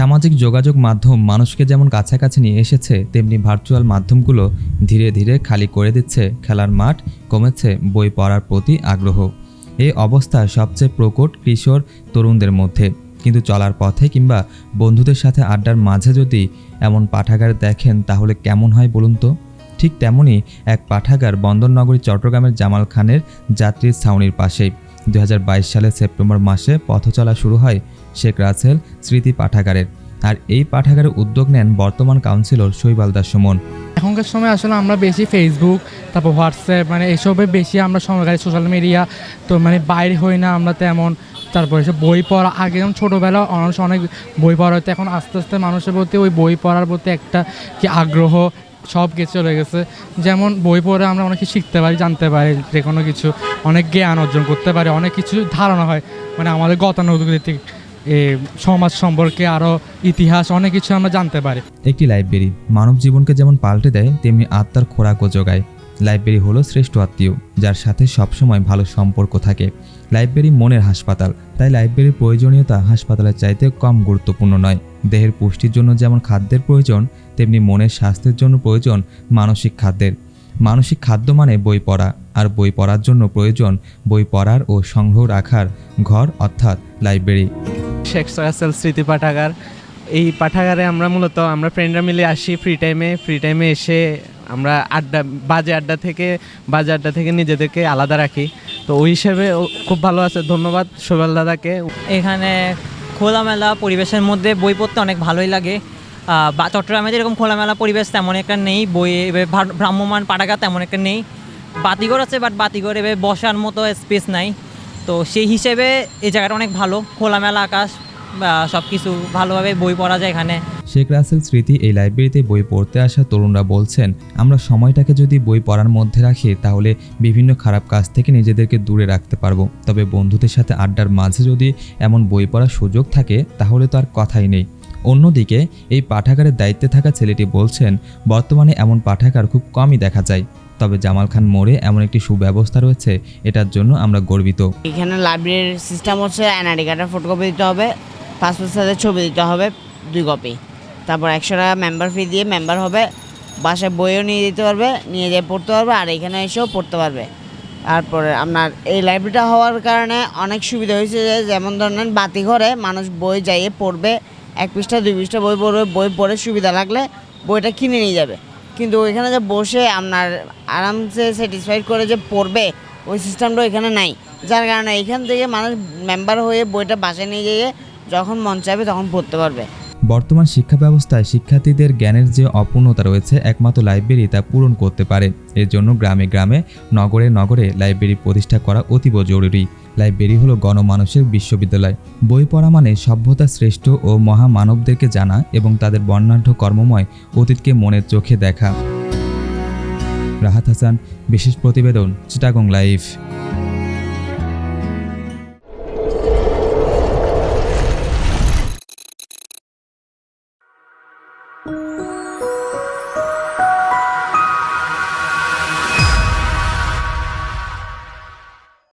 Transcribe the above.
সামাজিক যোগাযোগ মাধ্যম মানুষকে যেমন কাছাকাছি নিয়ে এসেছে, তেমনি ভার্চুয়াল মাধ্যমগুলো ধীরে ধীরে খালি করে দিচ্ছে, খেলার মাঠ কমেছে, বই পড়ার প্রতি আগ্রহ। এই অবস্থা সবচেয়ে প্রকট কিশোর তরুণদের মধ্যে। কিন্তু চলার পথে কিংবা বন্ধুদের সাথে আড্ডার মাঝে যদি এমন পাঠাগার দেখেন, তাহলে কেমন হয় বলুন তো? ঠিক তেমনই এক পাঠাগার বন্দরনগরী, চট্টগ্রামের জামাল খানের যাত্রীর ছাউনির পাশেই। দু হাজার বাইশ সালের সেপ্টেম্বর মাসে পথ চলা শুরু হয় শেখ রাসেল স্মৃতি পাঠাগারের। আর এই পাঠাগারের উদ্যোগ নেন বর্তমান কাউন্সিলর শৈবাল দাস সুমন। এখনকার সময় আসলে আমরা বেশি ফেসবুক তারপর হোয়াটসঅ্যাপ মানে এসবে বেশি আমরা সময় সোশ্যাল মিডিয়া তো মানে বাইরে হই না আমরা তেমন। তারপরে এসে বই পড়া, আগে যেমন ছোটোবেলা মানুষ অনেক বই পড়া হতো, এখন আস্তে আস্তে মানুষের প্রতি ওই বই পড়ার প্রতি একটা কি আগ্রহ সব কিছু চলে গেছে। যেমন বই পড়ে আমরা অনেক কিছু শিখতে পারি, জানতে পারি যে কোনো কিছু অনেক জ্ঞান অর্জন করতে পারি, অনেক কিছু ধারণা হয়। মানে আমাদের গতানুগতিক সমাজ সম্পর্কে আরও ইতিহাস, অনেক কিছু আমরা জানতে পারি। একটি লাইব্রেরি মানব জীবনকে যেমন পাল্টে দেয়, তেমনি আত্মার খোরাকও যোগায়। লাইব্রেরি হলো শ্রেষ্ঠ আত্মীয়, যার সাথে সবসময় ভালো সম্পর্ক থাকে। লাইব্রেরি মনের হাসপাতাল, তাই লাইব্রেরির প্রয়োজনীয়তা হাসপাতালের চাইতে কম গুরুত্বপূর্ণ নয়। দেহের পুষ্টির জন্য যেমন খাদ্যের প্রয়োজন, তেমনি মনের স্বাস্থ্যের জন্য প্রয়োজন মানসিক খাদ্যের। মানসিক খাদ্য মানে বই পড়া, আর বই পড়ার জন্য প্রয়োজন বই পড়ার ও সংগ্রহ রাখার ঘর অর্থাৎ লাইব্রেরি। শেখ সয়াসেল স্মৃতি পাঠাগার। এই পাঠাগারে আমরা মূলত, আমরা ফ্রেন্ডরা মিলে আসি ফ্রি টাইমে ফ্রি টাইমে এসে আমরা আড্ডা, বাজে আড্ডা থেকে, বাজে আড্ডা থেকে নিজেদেরকে আলাদা রাখি। তো ওই হিসেবে খুব ভালো আছে। ধন্যবাদ সোহেল দাদাকে। এখানে খোলামেলা পরিবেশের মধ্যে বই পড়তে অনেক ভালোই লাগে। বা চট্টগ্রামে যেরকম খোলামেলা পরিবেশ তেমন একটা নেই। বই ভ্রাম্যমান পাঠাগার তেমন একটা নেই। বাতিঘর আছে বাট বাতিঘর এবার বসার মতো স্পেস নাই। তো সেই হিসেবে এই জায়গাটা অনেক ভালো। খোলামেলা আকাশ সব কিছু ভালোভাবে বই পড়া যায় এখানে। শেখ রাসেল স্মৃতি এই লাইব্রেরিতে বই পড়তে আসা তরুণরা বলছেন, আমরা সময়টাকে যদি বই পড়ার মধ্যে রাখি, তাহলে বিভিন্ন খারাপ কাজ থেকে নিজেদেরকে দূরে রাখতে পারব। তবে বন্ধুদের সাথে আড্ডার মাঝে যদি এমন বই পড়ার সুযোগ থাকে, তাহলে তো আর কথাই নেই। অন্যদিকে, এই পাঠাগারের দায়িত্বে থাকা ছেলেটি বলছেন, বর্তমানে এমন পাঠাগার খুব কমই দেখা যায়। তবে জামাল খান মোড়ে এমন একটি সুব্যবস্থা রয়েছে, এটার জন্য আমরা গর্বিত। এখানে লাইব্রেরির সিস্টেম হচ্ছে এনআইডি কার্ডের ফটোকপি দিতে হবে পাসপোর্ট সাইজের ছবি দিতে হবে, দুই কপি তারপর একশো টাকা মেম্বার ফি দিয়ে মেম্বার হবে, বাসায় বইও নিয়ে যেতে পারবে, নিয়ে যেয়ে পড়তে পারবে, আর এখানে এসেও পড়তে পারবে। তারপরে আপনার এই লাইব্রেরিটা হওয়ার কারণে অনেক সুবিধা হয়েছে যে, যেমন ধরেন বাতি ঘরে মানুষ বই যাইয়ে পড়বে, এক পৃষ্ঠা, দুই পৃষ্ঠা বই পড়বে, বই পড়ে সুবিধা লাগলে বইটা কিনে নিয়ে যাবে। কিন্তু ওইখানে যে বসে আপনার আরামসে স্যাটিসফাইড করে যে পড়বে, ওই সিস্টেমটা ওইখানে নাই। যার কারণে এখান থেকে মানুষ মেম্বার হয়ে বইটা বাসায় নিয়ে গিয়ে যখন মন চাইবে তখন পড়তে পারবে। বর্তমান শিক্ষা ব্যবস্থায় শিক্ষার্থীদের জ্ঞানের যে অপূর্ণতা রয়েছে একমাত্র লাইব্রেরি তা পূরণ করতে পারে। এর জন্য গ্রামে গ্রামে, নগরে নগরে লাইব্রেরি প্রতিষ্ঠা করা অতীব জরুরি। লাইব্রেরি হলো গণমানুষের বিশ্ববিদ্যালয়। বই পড়া মানে সভ্যতা শ্রেষ্ঠ ও মহামানবদেরকে জানা এবং তাদের বর্ণাঢ্য কর্মময় অতীতকে মনের চোখে দেখা। রাহাত হাসান, বিশেষ প্রতিবেদন, চিটাগং লাইভ।